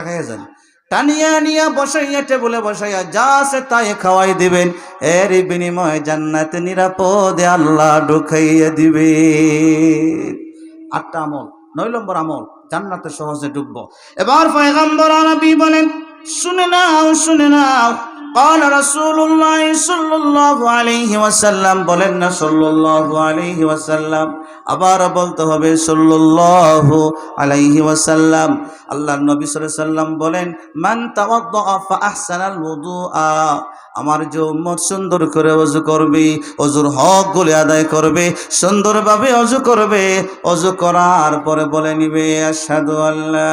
খাইয়া যান টানিয়া নিয়া বসাইয়া টেবুলে বসাইয়া যা আছে তাই খাওয়াই দিবেন এর বিনিময়ে জান্নাতে নিরাপদে আল্লাহ ঢুকাইয়া দিবে আটটা আমল নয় নম্বর আমল জান্নাতে সহজে ঢুকবো এবার পয়গম্বর নবী বলেন শুনে নাও শুনে নাও قال رسول الله صلى الله عليه وسلم বলেন না সাল্লাল্লাহু আলাইহি ওয়াসাল্লাম আবার বলতে হবে সল্লাহ আলাইহি ওয়াসাল্লাম। আল্লাহ নবী সাল্লাম বলেন, মান তাওয়াদ্দা ফা আহসানাল ওযুআ। আমার যে উম্মত সুন্দর করে অজু করবে অজুর হক গুলি আদায় করবে, সুন্দরভাবে অজু করবে অজু করার পরে বলে নিবে আসাদু আল্লাহ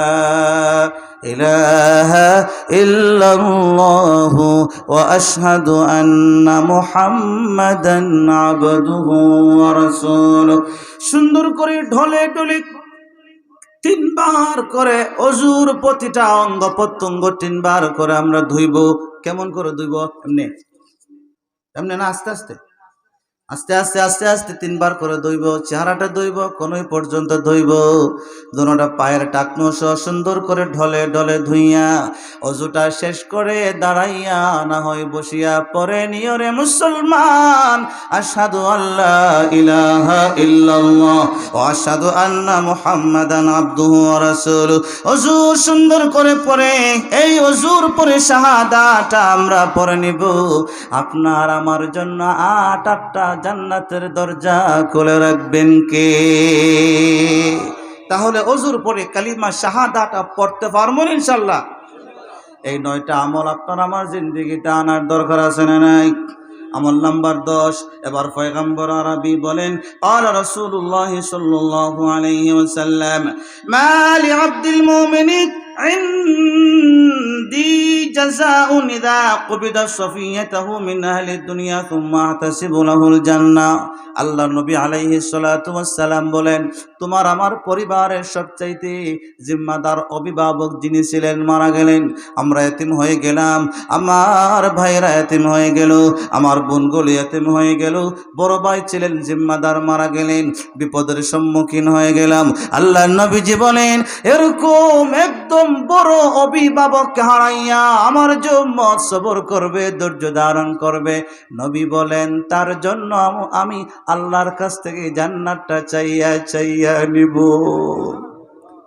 সুন্দর করে ঢলে ঢলে তিনবার করে অজুর প্রতিটা অঙ্গ প্রত্যঙ্গ তিনবার করে আমরা ধুইব। কেমন করে ধুইব? এমনি। এমনি না, আস্তে আস্তে। আস্তে আস্তে আস্তে আস্তে তিনবার করে ধুইব, চেহারাটা ধুইব, কোনোই পর্যন্ত ধুইব? দোনোটা পায়ের টাকনো সহ সুন্দর করে ঢলে ঢলে ধুইয়া অজুটা শেষ করে দাঁড়াইয়া না হয় বসিয়া পরে নিয়রে মুসলমান। আসাদু আল্লাহ ইলাহা ইল্লাল্লাহ ও আসাদু আন্না মুহাম্মাদান আব্দুহু ওয়া রাসূলুহু। অজু সুন্দর করে পরে এই অজুর পরে শাহাদাটা আমরা পরে নিব। আপনার আমার জন্য আট, আটটা জান্নাতের দরজা খুলে রাখবেন কে? তাহলে অজুর পরে কালিমা শাহাদাটা পড়তে পারব ইনশাল্লাহ এই নয়টা আমল আপনার আমার জিন্দিগিতে আনার দরকার আছে না নাই? আমল নাম্বার দশ, এবার ফয়গম্বর আরবি বলেন আর রসুল্লাহ সাল্লাহ আলহিম মালি আব্দুল মোমিনিক ما لعبد المؤمن عندي جزاء إذا قبض صفيته من أهل الدنيا ثم أحتسب له الجنة আল্লাহ নবী আলাইহি সালাম বলেন তোমার আমার পরিবারের সবচাইতে জিম্মাদার অভিভাবক যিনি ছিলেন, মারা গেলেন। আমরা এতিম হয়ে গেলাম। আমার ভাইরা এতিম হয়ে গেল। আমার বোনগুলি এতিম হয়ে গেল। বড় ভাই ছিলেন, জিম্মাদার, মারা গেলেন। বিপদের সম্মুখীন হয়ে গেলাম। আল্লাহ নবীজি বলেন এরকম একদম বড় অভিভাবককে হারাইয়া আমার জন্য সবর করবে, ধৈর্য ধারণ করবে। নবী বলেন, তার জন্য আমি আল্লাহর কাছ থেকে জান্নাতটা চাইয়া চাইয়া নিব।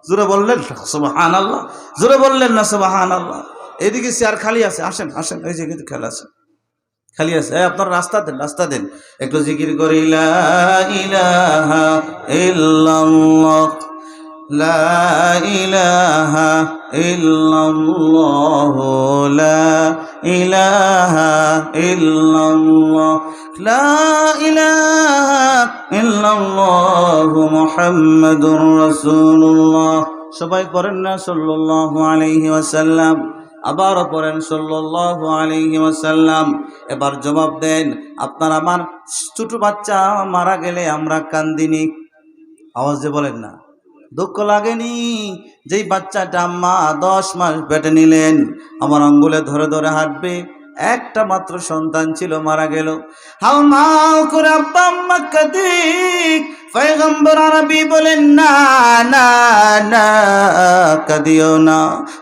জোরে বললেন সুবাহান আল্লাহ জোরে বললেন না সুবাহান আল্লাহ এদিকে চেয়ার খালি আছে, আসেন আসেন। এই যে কিন্তু খেলা আছে। খালি আছে। আপনার রাস্তা দেন রাস্তা দেন। একটু জিকির করিলা ইলাহা ইল্লাল্লাহ। লা ইলাহা ইল্লাল্লাহ, লা ইলাহা ইল্লাল্লাহ, লা ইলাহা ইল্লাল্লাহ মুহাম্মাদুর রাসূলুল্লাহ। সবাই করেন না? সাল্লাল্লাহু আলাইহি ওয়াসাল্লাম। আবারও পড়েন? সাল্লাল্লাহু আলাইহি ওয়াসাল্লাম। এবার জবাব দেন, আপনার আমার ছোট বাচ্চা মারা গেলে আমরা কান্দিনি। আওয়াজে বলেন না। দুঃখ লাগেনি? যেই বাচ্চাটা আম্মা দশ মাস পেটে নিলেন, আমার আঙ্গুলে ধরে ধরে হাঁটবে। একটা মাত্র সন্তান ছিল, মারা গেল। হাও মা করে আব্বা আম্মা কাদিক পয়গম্বর আরবি বলেন, না না না, কাঁদিও না।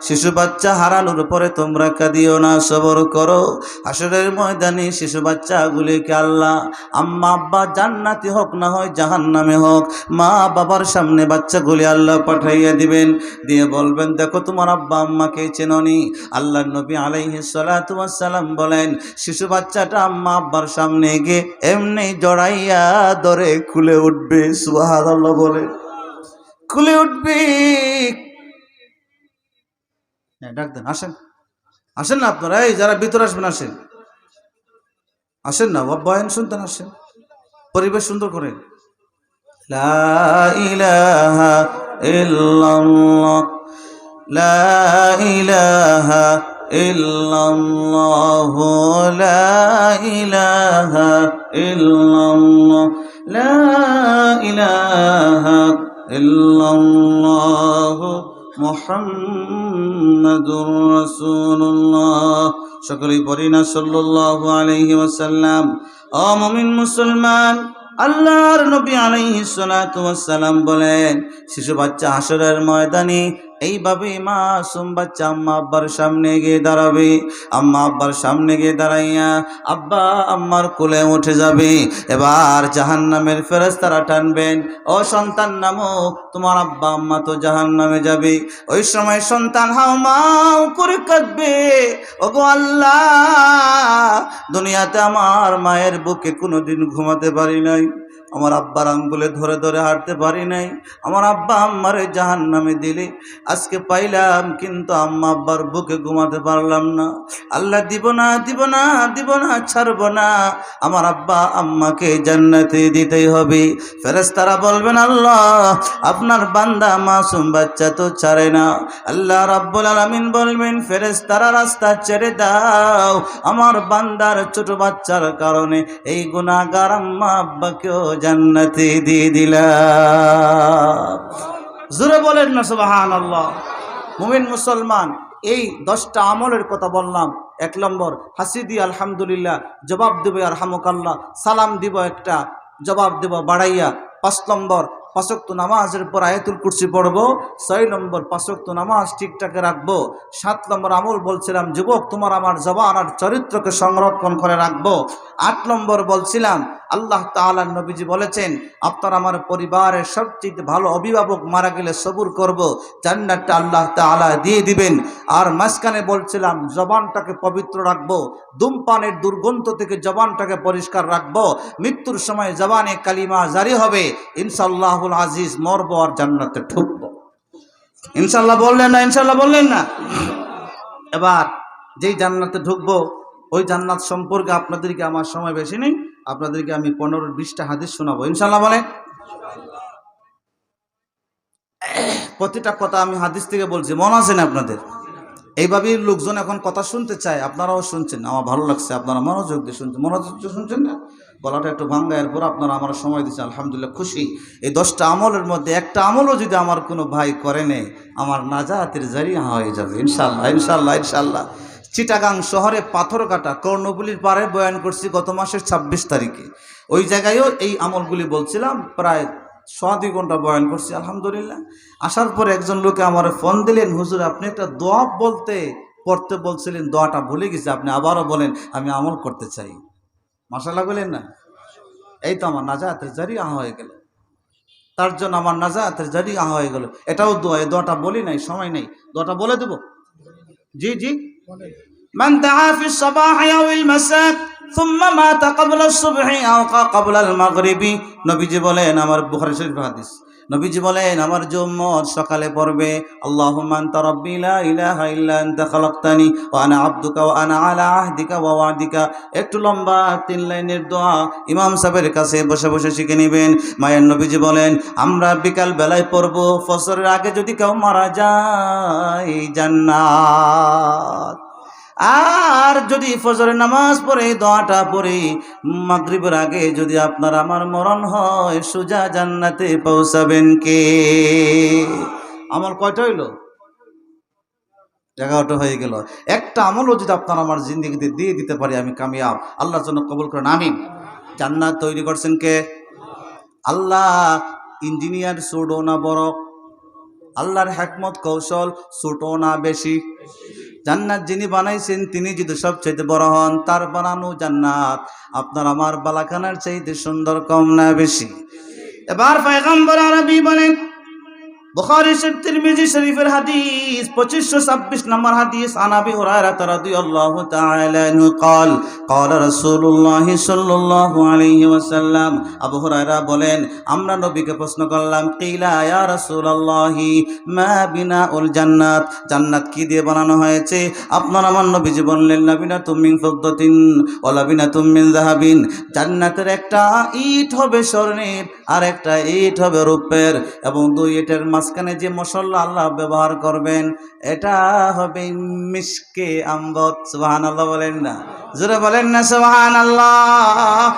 শিশু বাচ্চা হারানোর পরে তোমরা কাঁদিও না, সবর করো। আসরের ময়দানে শিশু বাচ্চাগুলিকে আল্লাহ, আম্মা, আব্বা, জান্নাতি হোক না হয় জাহান্নামে হোক, মা, বাবার সামনে বাচ্চাগুলি আল্লাহ পাঠাইয়া দিবেন। দিয়ে বলবেন, দেখো, তোমার আব্বা, আম্মাকে চেননি। আল্লাহ নবী আলাইহি সালাম বলেন, শিশু বাচ্চাটা আম্মা, আব্বার সামনে গিয়ে এমনি জড়াইয়া দরে খুলে উঠবে। সুবহানাল্লাহ বলে। খুলে উঠবে। হ্যাঁ ডাক দেন, আসেন। আসেন না আপনারা, এই যারা ভিতরে আসবেন, আসেন। আসেন না বয়ান শুনতেন আসেন। পরিবেশ সুন্দর করেন। লা ইলাহা ইলাহা ইল্লাল্লাহ লা ইলাহা ইল্লাল্লাহ মুহাম্মাদুর রাসূলুল্লাহ। সকলেই পড়ি না, সাল্লাল্লাহু আলাইহি ওয়াসাল্লাম। মুসলমান, আল্লাহর নবী আলাইহি সালাতু বলেন, শিশু বাচ্চা হাসরের ময়দানে এইভাবে মা মাসুম বাচ্চা আম্মা আব্বার সামনে গিয়ে দাঁড়াবে। আম্মা আব্বার সামনে গিয়ে দাঁড়াইয়া, আব্বা, আম্মার কোলে উঠে যাবে। এবার জাহান নামের ফেরেস্তারা টানবেন, ও সন্তান নামো, তোমার আব্বা আম্মা তো জাহান নামে যাবে। ওই সময় সন্তান হাও মাও করে কাঁদবে। ওগো আল্লাহ, দুনিয়াতে আমার মায়ের বুকে কোনোদিন ঘুমাতে পারি নাই। আমার আব্বার আঙ্গুলে ধরে ধরে হাঁটতে পারি নাই। আমার আব্বা আম্মারে জাহান নামে দিলে। আজকে পাইলাম, কিন্তু আম্মা আব্বার বুকে ঘুমাতে পারলাম না। আল্লাহ দিব না দিব না দিব না, ছাড়ব না। আমার আব্বা আম্মাকে জান্নাতে দিতেই হবে। ফেরেস্তারা বলবেন, আল্লাহ, আপনার বান্দা মাসুম বাচ্চা তো ছাড়ে না। আল্লাহ রাব্বুল আলামিন বলবেন ফেরেস্তারা রাস্তা ছেড়ে দাও। আমার বান্দার ছোট বাচ্চার কারণে এই গুণাগার আম্মা আব্বাকেও জান্নাতে দিয়ে দিলাম জোরে বলেন না সুবাহান আল্লাহ মুমিন মুসলমান, এই দশটা আমলের কথা বললাম। এক নম্বর, হাসি আলহামদুলিল্লাহ, জবাব দেব আর হামুকাল্লাহ সালাম দিব একটা, জবাব দেব বাড়াইয়া। পাঁচ নম্বর পাঁচক্ত নামাজের পর আয়াতুল কুরসি পড়ব। ছয় নম্বর পাঁচক্ত নামাজ ঠিকঠাকে রাখব। সাত নম্বর, আমল বলছিলাম, যুবক, তোমার আমার জবান আর চরিত্রকে সংরক্ষণ করে রাখব। আট নম্বর বলছিলাম আল্লাহ তাআলা নবীজি বলেছেন, আপনার আমার পরিবারের সবচেয়ে ভালো অভিভাবক মারা গেলে সবুর করব, জান্নাতটা আল্লাহ তাআলা দিয়ে দিবেন। আর মাঝখানে বলছিলাম, জবানটাকে পবিত্র রাখব, ধূমপানের দুর্গন্ধ থেকে জবানটাকে পরিষ্কার রাখব, মৃত্যুর সময় জবানে কালিমা জারি হবে ইনশাল্লাহুল আজিজ মরবো আর জান্নাতে ঢুকবো ইনশাল্লাহ বললেন না ইনশাল্লাহ বললেন না। এবার যেই জান্নাতে ঢুকবো, ওই জান্নাত সম্পর্কে আপনাদেরকে আমার সময় বেশি নেই। আপনাদেরকে আমি পনেরো বিশটা হাদিস শোনাবো। ইনশাল্লাহ বলে প্রতিটা কথা আমি হাদিস থেকে বলছি। মনে আছে না আপনাদের? এইভাবেই লোকজন এখন কথা শুনতে চায়, আপনারাও শুনছেন। আমার ভালো লাগছে, আপনারা মনোযোগ দিয়ে শুনছেন। মনোযোগ দিয়ে শুনছেন না? গলাটা একটু ভাঙ্গা, এরপর আপনারা আমার সময় দিচ্ছেন। আলহামদুলিল্লাহ, খুশি। এই দশটা আমলের মধ্যে একটা আমলও যদি আমার কোনো ভাই করে নেই আমার নাজাতের জারিয়া হয়ে যাবে। ইনশাল্লাহ ইনশাল্লাহ ইনশাল্লাহ চিটাগাং শহরে পাথর কাটা কর্ণপুলির পাড়ে বয়ান করছি গত মাসের ছাব্বিশ তারিখে। ওই জায়গায়ও এই আমলগুলি বলছিলাম, প্রায় ছ দুই ঘণ্টা বয়ান করছি, আলহামদুলিল্লাহ। আসার পর একজন লোকে আমার ফোন দিলেন, হুজুর, আপনি একটা দোয়া বলতে, পড়তে বলছিলেন, দোয়াটা ভুলে গেছি, আপনি আবারও বলেন, আমি আমল করতে চাই। মাসাল্লাহ বলেন না? এই তো আমার নাজাতের জারি আহা হয়ে গেল। তার জন্য আমার নাজাতের জারি আহা হয়ে গেল। এটাও দোয়া দোয়াটা বলি নাই, সময় নেই। দোয়াটা বলে দেবো? জি জি। من دعا في الصباح أو المساء ثم مات قبل الصبح أو قبل المغرب نبي جبلين أمر بخاري شريف حديث নবীজি বলেন, আমার জুম্মত সকালে পড়বে, আল্লাহুম্মা আনতা ইলাহা ইল্লা আনতা খালাকতানি, ওয়া আনা আবদুকা ওয়া আনা আলা আহদিকা ওয়া ওয়াদিকা। একটু লম্বা তিন লাইনের দোয়া ইমাম সাহেবের কাছে বসে বসে শিখে নেবেন। মায়ের নবীজি বলেন, আমরা বিকাল বেলায় পড়ব ফসরের আগে যদি কেউ মারা যায় জান্নাত। আর যদি ফজরের নামাজ পড়ে, দোয়াটা পড়ে, মাগরিবের আগে যদি আপনার আমার মরণ হয়, সুজা জান্নাতে পৌঁছাবেন কে? আমার কয়টা হইল? এগারোটা হয়ে গেল। একটা আমলও যদি আপনার আমার জিন্দগিতে দিয়ে দিতে পারি, আমি কামিয়াব। আল্লাহর জন্য কবুল করেন, আমিন। জান্নাত তৈরি করছেন কে? আল্লাহ, ইঞ্জিনিয়ার ছোট না বড়? আল্লাহর হ্যাকমত কৌশল ছোট না বেশি। জান্নাত যিনি বানাইছেন, তিনি যদি সবচেয়ে বড় হন, তার বানানো জান্নাত। আপনার আমার বালাখানার চাইতে সুন্দর কম না বেশি। এবার পায়গাম্বর আরবি বলেন বুখারী শরীফ তিরমিজি শরীফের হাদিস 2526 নম্বর হাদিস আন আবি হুরায়রা রাদিয়াল্লাহু তাআলা আনহু قال قال رسول الله صلى الله عليه وسلم আবু হুরায়রা বলেন আমরা নবীকে প্রশ্ন করলাম কিলা ইয়া রাসূলুল্লাহি মা বিনাউল জান্নাত জান্নাত কি দিয়ে বানানো হয়েছে আপনার আমার নবীজি বললেন লাবিনা তুমিন ফিদ্দাতিন ওয়া লাবিনা তুমিন যাহাবিন জান্নাতের একটা ইট হবে স্বর্ণের আর একটা ইট হবে রূপের এবং দুই ইটের মাঝখানে যে মশলা আল্লাহ ব্যবহার করবেন, এটা হবে মিসকে আম্বত সুবাহান আল্লাহ বলেন না। জোরে বলেন না সুবাহান আল্লাহ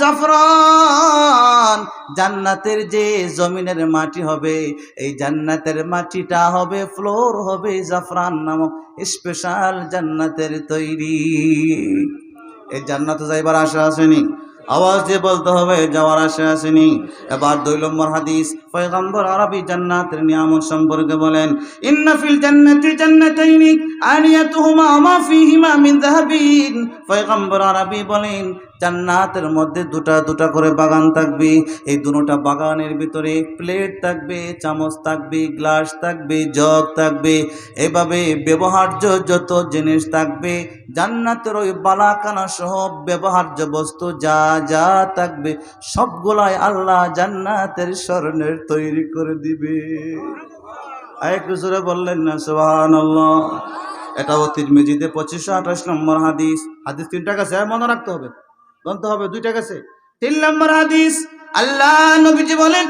জাফরান, জান্নাতের যে জমিনের মাটি হবে, এই জান্নাতের মাটিটা হবে ফ্লোর হবে জাফরান নামক স্পেশাল জান্নাতের তৈরি। এই জান্নাতে যাইবার আশা আসেনি আওয়াজ দিয়ে বলতে হবে, যাওয়ার আশে আসেনি। এবার দুই নম্বর হাদিস, পয়গম্বর আরবি জান্নাতের নিয়ামত সম্পর্কে বলেন, ইন্না ফিল জান্নাতি জান্নাতাইনি, আনিয়াতুহুমা মা ফিহিমা মিন যাহাবিন। পয়গম্বর আরবি বলেন জান্নাতের মধ্যে দুটা দুটা করে বাগান থাকবে। এই দুটা বাগানের ভিতরে প্লেট থাকবে, চামচ থাকবে, গ্লাস থাকবে, জগ থাকবে। এভাবে ব্যবহার্য যত জিনিস থাকবে, জান্নাতের ওই বালাকানা সহ ব্যবহার্য বস্তু যা যা থাকবে, সবগুলাই আল্লাহ জান্নাতের স্মরণের তৈরি করে দিবে। জোরে বললেন না সোহান এটা ও তিরমিজিতে পঁচিশশো আঠাশ নম্বর হাদিস। হাদিস তিনটা কাছে, মনে রাখতে হবে। গন্তে হবে দুইটা গেছে। তিন নম্বর হাদিস আল্লাহ নবীজি বলেন